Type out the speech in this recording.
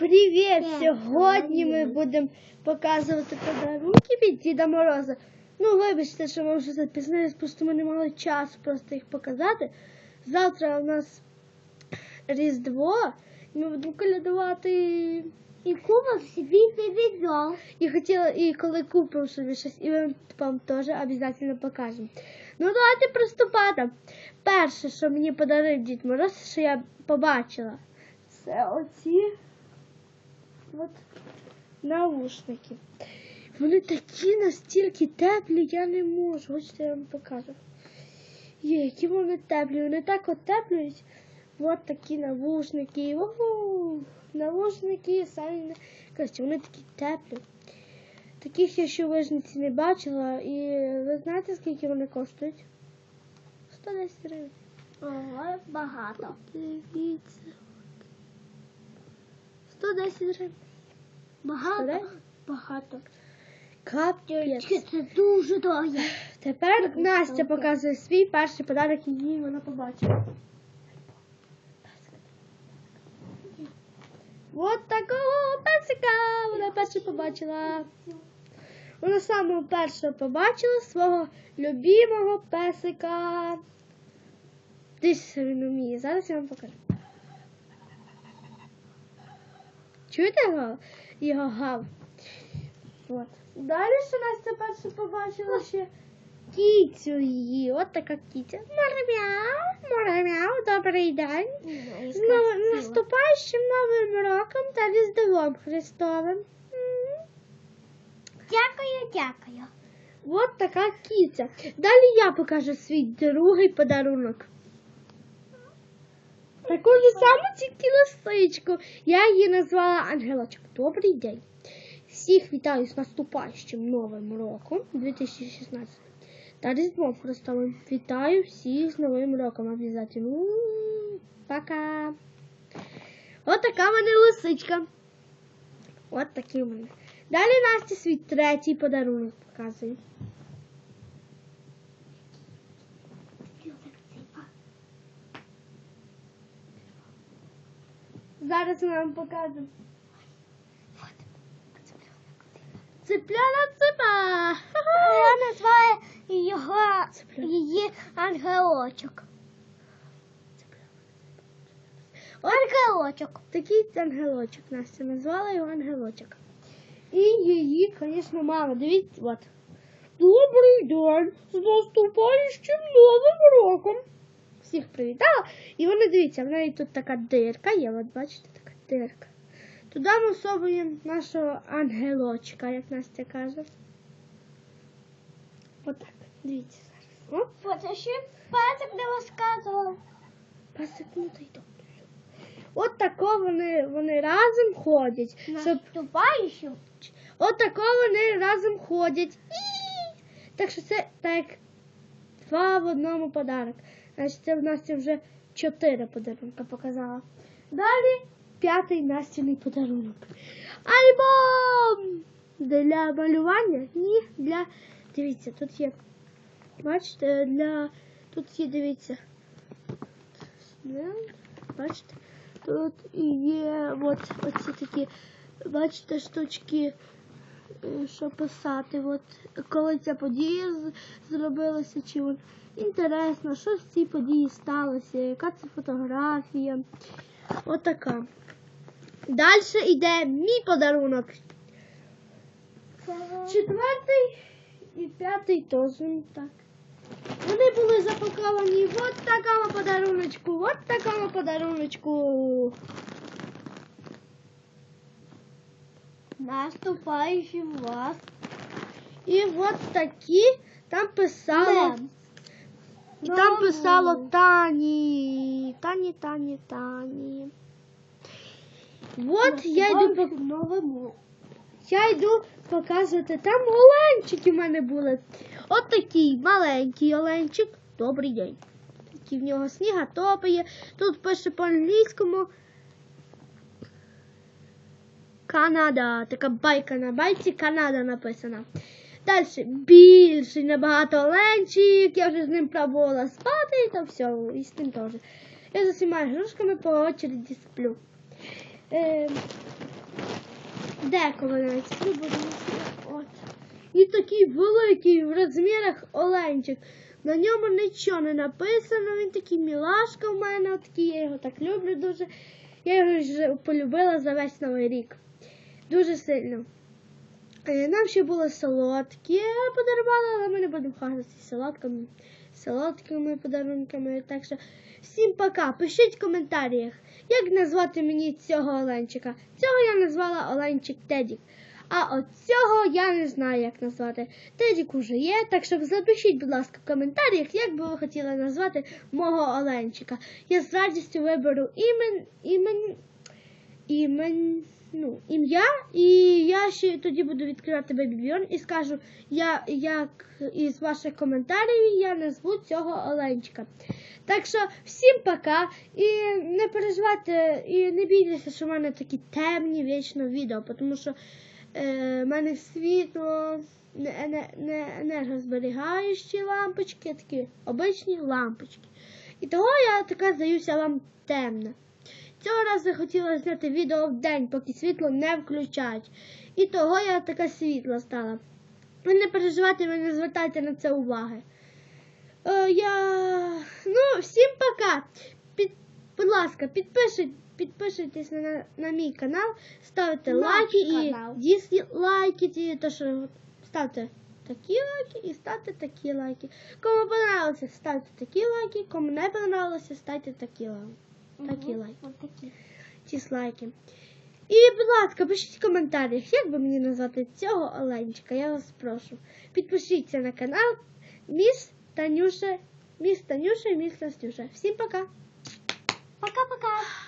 Привіт! Сьогодні ми будемо показувати подарунки від Діда Мороза. Ну, вибачте, що ми вже запізнились, просто ми не мали часу просто їх показати. Завтра у нас Різдво, і ми будемо колядувати. І купив собі відео. І хотіла, і коли купимо собі щось, і ми вам теж обов'язково покажемо. Ну, давайте приступати. Перше, що мені подарив Дід Мороз, що я побачила, це оці от наушники. Вони такі настільки теплі, я не можу. Хочете, я вам покажу. Є, які вони теплі. Вони так отеплюють. От такі навушники. Ого! Навушники самі не. Коротше, вони такі теплі. Таких я ще в вижниці не бачила. І ви знаєте, скільки вони коштують? 110 гривень. Ого, багато. Дивіться. 110 гривень. Багато. Багато. Капець. Це дуже дорого. Тепер Настя показує свій перший подарок, який вона побачила. От такого песика вона перше побачила. Вона саме перше побачила свого любимого песика. Десь він вміє. Зараз я вам покажу. Чуєте його? Його гав? От. Далі що Настя перше побачила ще кіцю її. От така кіця. Моремяу, моремяу, добрий день. З нов- наступаючим новим роком та Різдвом Христовим. М. Дякую, дякую. От така кіця. Далі я покажу свій другий подарунок. Таку ж саму тільки лисичку. Я її назвала Ангелочок. Добрий день. Всіх вітаю з наступаючим новим роком 2016. Та Різдвом Христовим. Вітаю всіх з Новим роком. Обязательно. Пока. От така в мене лисичка. От такі в мене. Далі Настя свій третій подарунок показує. Зараз вам покажемо. Цепляна ципа. Я називаю його її ангелочок. Ангелочок. такий ангелочок Настя назвала його ангелочок. І її, звісно, мама. Дивіться, от. Добрий день! З наступаючим новим роком! Всіх привітала. І вони дивіться, в неї тут така дирка є, от бачите, така дирка. Туди ми всовуємо нашого ангелочка, як Настя каже. Отак, дивіться зараз. Оце ще песик не розказував. пасик, ну та й добре. От тако вони, вони разом ходять. Щоб Наступаючим. От тако вони разом ходять. І! Так що це так два в одному подарок. Значить, в Насті вже чотири подарунка показала. Далі п'ятий Настіний подарунок. Альбом! Для малювання? Ні, для. Дивіться, тут є. Бачите, для. Тут є, дивіться. Бачите? Тут є от оці такі, бачите, штучки, що писати. От коли ця подія зробилася, чи от інтересно, що з цій події сталося, яка це фотографія. Отака. Далі йде мій подарунок. Четвертий і п'ятий теж так. Вони були запаковані от такому подаруночку, от такому подаруночку. Наступаючим вас. І от такі там писало. І там писало Тані. Тані, Тані, Тані. От я йду по новому. Я йду показувати. Там оленчики в мене були. От такий маленький оленчик. Добрий день. Такий в нього сніга топає. Тут пише по-англійському. Канада. Така байка на байці Канада написана. Далі більший набагато оленчик. Я вже з ним пробувала спати, та все, і з тим теж. Я з усіма ігрушками по очереді сплю. Е, деколи навіть сплю, от. І такий великий в розмірах оленчик. На ньому нічого не написано, він такий мілашка в мене, такий, я його так люблю дуже. Я його вже полюбила за весь новий рік. Дуже сильно. Е, Нам ще були солодкі подарували, але ми не будемо хвастатися солодкими, солодкими подарунками. Так що всім пока. Пишіть в коментарях, як назвати мені цього оленчика. Цього я назвала Оленчик Тедік. А от цього я не знаю, як назвати. Тедік уже є, так що запишіть, будь ласка, в коментарях, як би ви хотіли назвати мого Оленчика. Я з радістю виберу імен, імен, імен, ну, ім'я, і я ще тоді буду відкривати бебібьон і скажу, я, як із ваших коментарів я назву цього Оленчика. Так що всім пока. І не переживайте, і не бійтеся, що в мене такі темні вічно відео, тому що е, в мене світло, не, не, не енергозберігаючі лампочки, такі обичні лампочки. І того я така здаюся вам темна. Цього разу хотіла зняти відео в день, поки світло не включають. І того я така світла стала. Ви не переживайте, ви не звертайте на це уваги. Е, я... Ну, всім пока. Під... Будь ласка, підпишіть, підпишитесь на, на мій канал, ставте Наш лайки канал. і дізлайки, то, що ставте такі лайки і ставте такі лайки. Кому понравилося, ставте такі лайки, кому не понравилося, ставте такі лайки. Такі лайки. Такі. Дізлайки. І, будь ласка, пишіть в коментарях, як би мені назвати цього оленчика, я вас прошу. Підпишіться на канал Міс Танюша, Міс Танюша і Міс Настюша. Всім пока! Пока-пока.